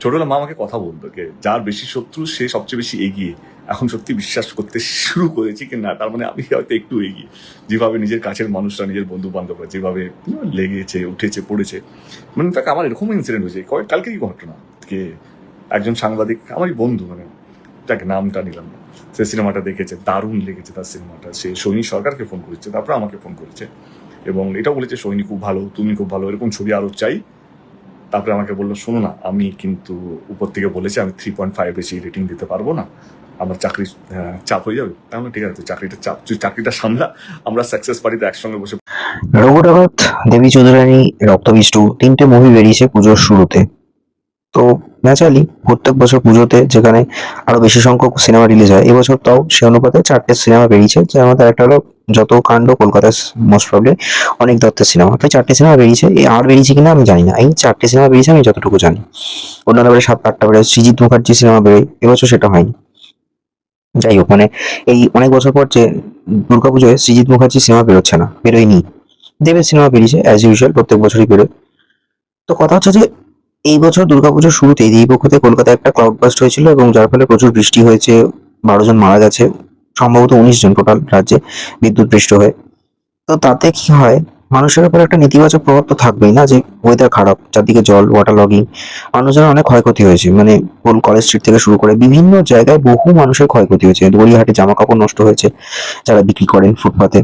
ছোটবেলা মা আমাকে কথা বলতো যে, যার বেশি শত্রু, সে সবচেয়ে বেশি এগিয়ে। এখন সত্যি বিশ্বাস করতে শুরু করেছি কি না, তার মানে আমি হয়তো একটু এগিয়ে। যেভাবে নিজের কাছের মানুষরা, নিজের বন্ধু বান্ধবরা যেভাবে লেগেছে, উঠেছে, পড়েছে মানে তাকে আমার এরকম ইনসিডেন্ট হয়েছে। কয়েক কালকেরই ঘটনা কে, একজন সাংবাদিক, আমারই বন্ধু মানে যাকে নামটা নিলাম না, সে সিনেমাটা দেখেছে, দারুণ লেগেছে তার সিনেমাটা। সে সৈনী সরকারকে ফোন করেছে, তারপর আমাকে ফোন করেছে এবং এটাও বলেছে সৈনী খুব ভালো, তুমি খুব ভালো, এরকম ছবি আরও চাই। তারপরে আমাকে বলল, শোনো না, আমি কিন্তু উপর থেকে বলেছি, আমি থ্রি পয়েন্ট ফাইভ বেশি রেটিং দিতে পারব না। আমার চাকরি চাপ হয়ে যাবে। তাহলে ঠিক আছে, চাকরিটা চাপ তুই চাকরিটা সামলা, আমরা সাকসেস পার্টিতে একসঙ্গে বসে রঘুটাবাত দেবী চৌধুরানী রক্তবিষ্টু তিনটে মুভি বেরিয়েছে পুজোর শুরুতে। তো ন্যাচারালি প্রত্যেক বছর পুজোতে যেখানে আরও বেশি সংখ্যক সিনেমা রিলিজ হয়, এবছর তাও সে অনুপাতে চারটে সিনেমা বেরিয়েছে, যার মধ্যে একটা হলো যত কাণ্ড কলকাতার মোস্ট প্রবলি অনেক দত্তের সিনেমা তাই চারটে সিনেমা বেরিয়েছে এই আর বেরিয়েছে কিনা আমি জানি না। এই চারটে সিনেমা বেরিয়েছে, আমি যতটুকু জানি। অন্যান্য বেড়ে সাত আটটা বেড়ে সৃজিৎ মুখার্জি সিনেমা বেরোয়, এবছর সেটা হয়নি। যাই হোক মানে এই অনেক বছর পর যে দুর্গাপুজোয় সৃজিৎ মুখার্জি সিনেমা বেরোচ্ছে না, বেরোয়নি। দেবের সিনেমা বেরিয়েছে অ্যাজ ইউজুয়াল প্রত্যেক বছরই বেরোয়। তো কথা হচ্ছে যে এই বছর দুর্গাপুজোর শুরুতেই দেবীপক্ষতে কলকাতায় একটা ক্লাউড বাস্ট হয়েছিল এবং যার ফলে প্রচুর বৃষ্টি হয়েছে, বারো জন মারা গেছে, সম্ভবত উনিশ জন টোটাল রাজ্যে বিদ্যুৎ পৃষ্ঠ হয়ে। তো তাতে কি হয়, মানুষের উপর একটা নেতিবাচক প্রভাব তো থাকবেই না যে ওয়েদার খারাপ, চারদিকে জল ওয়াটার লগিং মানুষের অনেক ক্ষয়ক্ষতি হয়েছে। মানে কোল কলেজ স্ট্রিট থেকে শুরু করে বিভিন্ন জায়গায় বহু মানুষের ক্ষয়ক্ষতি হয়েছে। দড়িহাটে জামা কাপড় নষ্ট হয়েছে, যারা বিক্রি করেন ফুটপাতে।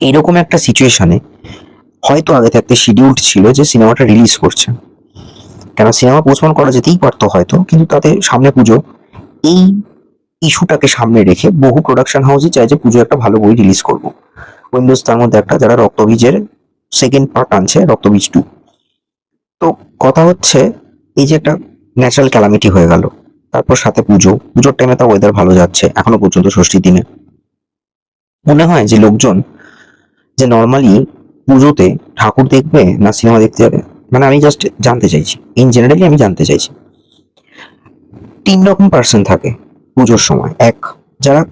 এরকম একটা সিচুয়েশনে হয়তো আগে থাকতে শিডিউল ছিল যে সিনেমাটা রিলিজ করছে। কেন সিনেমা পোস্টপন করা যেতেই পারতো হয়তো, কিন্তু তাতে সামনে পুজো, এই ইস্যুটাকে সামনে রেখে বহু প্রোডাকশন হাউসই চায় যে পুজো একটা ভালো বই রিলিজ করব। উইন্ডোজ তার মধ্যে একটা যারা রক্তবীজের সেকেন্ড পার্ট আনছে, রক্তবীজ টু তো কথা হচ্ছে, এই যে একটা ন্যাচারাল ক্যালামিটি হয়ে গেল, তারপর সাথে পুজো, পুজোর টাইমে তার ওয়েদার ভালো যাচ্ছে, এখনও পর্যন্ত ষষ্ঠীর দিনে। মনে হয় যে লোকজন যে নর্মালি পুজোতে ঠাকুর দেখবে না সিনেমা দেখতে যাবে মানে আমি জাস্ট জানতে চাইছি। ইন জেনারেলি আমি জানতে চাইছি। তিন রকম পার্সন থাকে পুজোর সময়। এক, যারা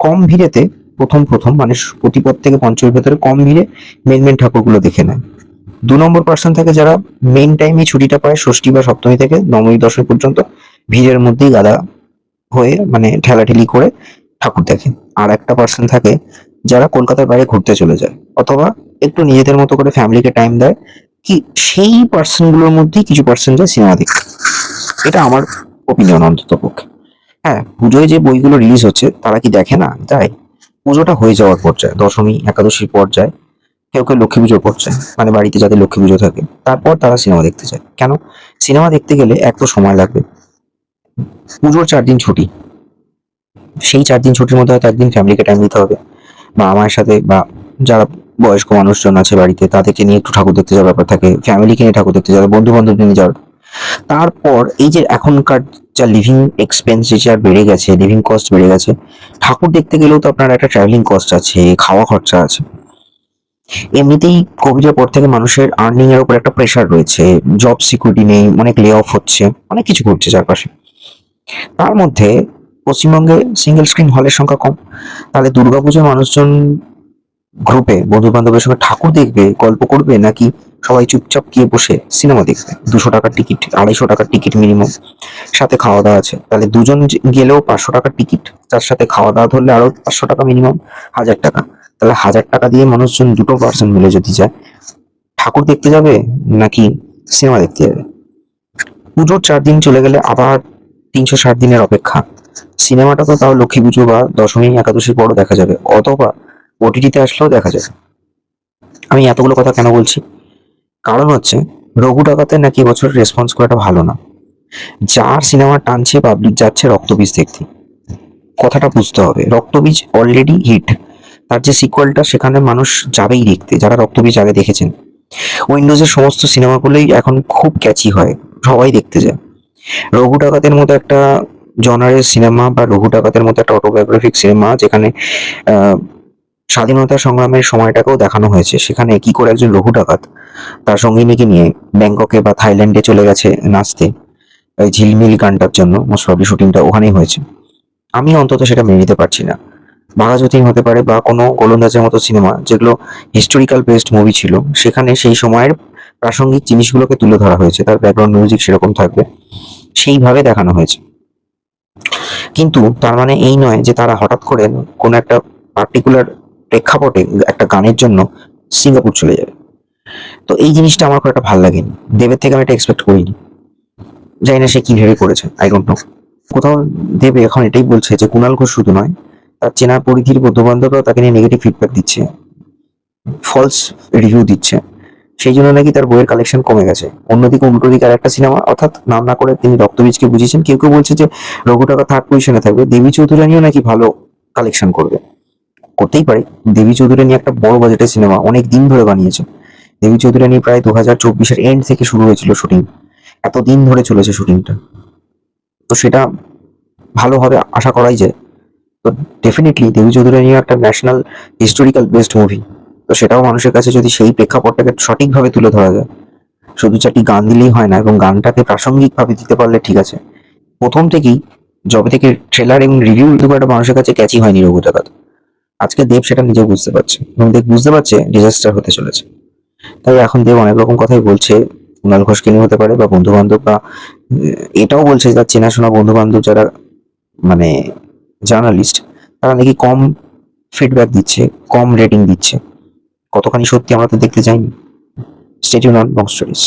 কম ভিড়েতে প্রথম প্রথম মানে প্রতিপদ থেকে পঞ্চমীর ভেতরে কম ভিড়ে মেন মেন ঠাকুরগুলো দেখে নেয়। দু নম্বর পার্সন থাকে যারা মেন টাইমে ছুটিটা পায় ষষ্ঠী বা সপ্তমী থেকে নবমী, দশমী পর্যন্ত ভিড়ের মধ্যেই গাদা হয়ে মানে ঠেলাঠেলি করে ঠাকুর দেখে। আর একটা পার্সন থাকে যারা কলকাতার বাইরে ঘুরতে চলে যায় অথবা একটু নিজেদের মতো করে ফ্যামিলিকে টাইম দেয় কি সেই পার্সনগুলোর মধ্যেই কিছু পার্সন যায় সিনেমা দেখতে। এটা আমার ওপিনিয়ন অন্তত পক্ষে। হ্যাঁ পুজোয় যে বইগুলো রিলিজ হচ্ছে, তারা কি দেখে না? যায় পুজোটা হয়ে যাওয়ার পর যায় দশমী, একাদশীর পর যায় কেউ কেউ লক্ষ্মী পুজোর পর যায় মানে বাড়িতে যাদের লক্ষ্মী পুজো থাকে, তারপর তারা সিনেমা দেখতে যায়। কেন? সিনেমা দেখতে গেলে এক তো সময় লাগবে। পুজোর চার দিন ছুটি। সেই চার দিন ছুটির মধ্যে হয়তো একদিন ফ্যামিলিকে টাইম দিতে হবে, বা আমার সাথে, বা যারা বয়স্ক মানুষজন আছে বাড়িতে, তাদেরকে নিয়ে একটু ঠাকুর দেখতে যাওয়ার ব্যাপার থাকে ফ্যামিলিকে নিয়ে ঠাকুর দেখতে যাওয়ার বন্ধু বান্ধব নিয়ে যাওয়ার। তারপর এই যে এখনকার যা লিভিং এক্সপেন্স যা বেড়ে গেছে লিভিং কস্ট বেড়ে গেছে, ঠাকুর দেখতে গেলেও তো আপনার একটা ট্রাভেলিং কস্ট আছে, খাওয়া খরচা আছে। এমনিতেই কোভিডের পর থেকে মানুষের আর্নিং এর উপর একটা প্রেশার রয়েছে জব সিকিউরিটি নেই, অনেক লে অফ হচ্ছে, অনেক কিছু ঘটছে চারপাশে। তার মধ্যে পশ্চিমবঙ্গে সিঙ্গেল স্ক্রিন হলের সংখ্যা কম, তাহলে দুর্গাপুজোর মানুষজন গ্রুপে বন্ধু বান্ধবের সঙ্গে ঠাকুর দেখবে, গল্প করবে, নাকি সবাই চুপচাপ গিয়ে বসে সিনেমা দেখবে? দুশো টাকার টিকিট, আড়াইশো টাকার টিকিট মিনিমাম সাথে খাওয়া দাওয়া আছে। তাহলে দুজন গেলেও পাঁচশো টাকার টিকিট, তার সাথে খাওয়া দাওয়া ধরলে আরও পাঁচশো টাকা মিনিমাম হাজার টাকা। তাহলে হাজার টাকা দিয়ে মানুষজন দুটো পার্সন মিলে যদি যায়, ঠাকুর দেখতে যাবে, নাকি সিনেমা দেখতে যাবে? পুজোর চার দিন চলে গেলে আবার তিনশো ষাট দিনের অপেক্ষা। সিনেমাটা তো তাও লক্ষ্মী পুজো বা দশমী একাদশীর পরও দেখা যাবে। অথবা ওটিটিতে আসলেও দেখা যাবে। আমি এতগুলো কথা কেন বলছি? কারণ হচ্ছে, রঘু ডাকাতে নাকি এবছর রেসপন্স করাটা ভালো না। যার সিনেমা টানছে পাবলিক যাচ্ছে রক্তবীজ দেখতে। কথাটা বুঝতে হবে, রক্তবীজ অলরেডি হিট তার যে সিকুয়েলটা সেখানে মানুষ যাবেই দেখতে, যারা রক্তবীজ আগে দেখেছেন। উইন্ডোজের সমস্ত সিনেমাগুলোই এখন খুব ক্যাচি হয়, সবাই দেখতে যায়। রঘু ডাকাতের মতো একটা জনারের সিনেমা বা রঘু ডাকাতের মতো একটা অটোবায়োগ্রাফিক সিনেমা যেখানে স্বাধীনতা সংগ্রামের সময়টাকেও দেখানো হয়েছে। সেখানে কি করে একজন রঘু ডাকাত তার সঙ্গিনীকে নিয়ে ব্যাংককে বা থাইল্যান্ডে চলে গেছে নাচতে ওই ঝিলমিল গানটার জন্য মোস্ট শুটিংটা ওখানেই হয়েছে। আমি অন্তত সেটা মেনে নিতে পারছি না। বাঘাযতীন হতে পারে বা কোনো গোলন্দাজের মতো সিনেমা, যেগুলো হিস্টোরিক্যাল বেসড মুভি ছিল, সেখানে সেই সময়ের প্রাসঙ্গিক জিনিসগুলোকে তুলে ধরা হয়েছে। তার ব্যাকগ্রাউন্ড মিউজিক সেরকম থাকবে। সেইভাবে দেখানো হয়েছে। কিন্তু তার মানে এই নয় যে তারা হঠাৎ করে কোনো একটা পার্টিকুলার প্রেক্ষাপটে একটা গানের জন্য সিঙ্গাপুর চলে যাবে। তো এই জিনিসটা আমার খুব একটা ভালো লাগেনি। দেবের থেকে আমি এটা এক্সপেক্ট করিনি। জানি না সে কি ভেবে করেছে আই ডোন্ট নো কোথাও দেবে এখন এটাই বলছে যে কুণাল ঘোষ শুধু নয়, তার চেনা পরিধির বন্ধু বান্ধবরাও তাকে নিয়ে নেগেটিভ ফিডব্যাক দিচ্ছে ফলস রিভিউ দিচ্ছে। সেই জন্য নাকি তার বইয়ের কালেকশন কমে গেছে। অন্যদিকে উল্টো দিকে আর একটা সিনেমা, অর্থাৎ নাম না করে তিনি রক্তবীজকে বুঝিয়েছেন, কেউ কেউ বলছে যে রঘু টাকা থার্ড পজিশনে থাকবে। দেবী চৌধুরানীও নাকি ভালো কালেকশন করবে। করতেই পারে। দেবী চৌধুরানী একটা বড় বাজেটের সিনেমা অনেক দিন ধরে বানিয়েছে। দেবী চৌধুরানী প্রায় দু হাজার চব্বিশের এন্ড থেকে শুরু হয়েছিল শুটিং এত দিন ধরে চলেছে শুটিংটা তো সেটা ভালোভাবে আশা করাই যায়। তো ডেফিনেটলি দেবী চৌধুরানী একটা ন্যাশনাল হিস্টোরিক্যাল বেসড মুভি তো সেটাও মানুষের কাছে যদি সেই প্রেক্ষাপটটাকে সঠিকভাবে তুলে ধরা যায়, শুধু চারটি গান দিলেই হয় না এবং গানটাকে প্রাসঙ্গিকভাবে দিতে পারলে ঠিক আছে। প্রথম থেকেই, যবে থেকে ট্রেলার এবং রিভিউ একটা মানুষের কাছে ক্যাচি হয়নি রঘু আজকে দেব সেটা নিজেও বুঝতে পারছে এবং দেব বুঝতে পারছে ডিজাস্টার হতে চলেছে। তাই এখন দেব অনেক রকম কথাই বলছে কুণাল ঘোষকে নিয়ে হতে পারে বা বন্ধু বান্ধব বা এটাও বলছে তার চেনাশোনা বন্ধু বান্ধব যারা মানে জার্নালিস্ট তারা নাকি কম ফিডব্যাক দিচ্ছে, কম রেটিং দিচ্ছে। কতখানি সত্যি আমরা তো দেখতে চাইনি। স্টেডিয়াম নন বং স্টোরিজ